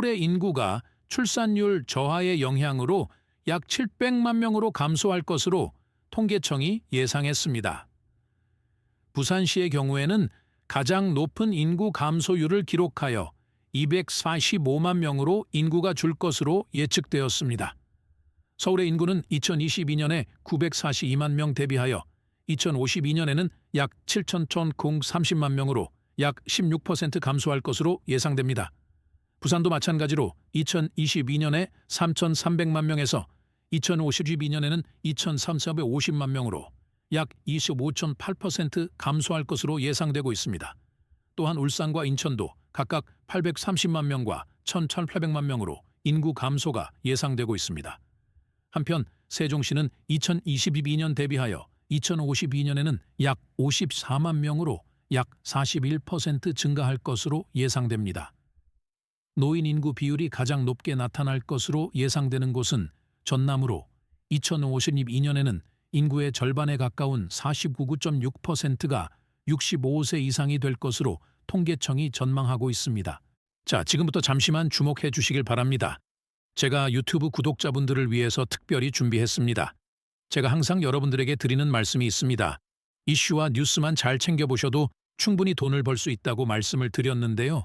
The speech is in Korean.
서울의 인구가 출산율 저하의 영향으로 약 700만 명으로 감소할 것으로 통계청이 예상했습니다. 부산시의 경우에는 가장 높은 인구 감소율을 기록하여 245만 명으로 인구가 줄 것으로 예측되었습니다. 서울의 인구는 2022년에 942만 명 대비하여 2052년에는 약 7,130만 명으로 약 16% 감소할 것으로 예상됩니다. 부산도 마찬가지로 2022년에 3,300만 명에서 2052년에는 2,350만 명으로 약 25.8% 감소할 것으로 예상되고 있습니다. 또한 울산과 인천도 각각 830만 명과 1,800만 명으로 인구 감소가 예상되고 있습니다. 한편 세종시는 2022년 대비하여 2052년에는 약 54만 명으로 약 41% 증가할 것으로 예상됩니다. 노인 인구 비율이 가장 높게 나타날 것으로 예상되는 곳은 전남으로 2052년에는 인구의 절반에 가까운 49.6%가 65세 이상이 될 것으로 통계청이 전망하고 있습니다. 자, 지금부터 잠시만 주목해 주시길 바랍니다. 제가 유튜브 구독자분들을 위해서 특별히 준비했습니다. 제가 항상 여러분들에게 드리는 말씀이 있습니다. 이슈와 뉴스만 잘 챙겨보셔도 충분히 돈을 벌 수 있다고 말씀을 드렸는데요.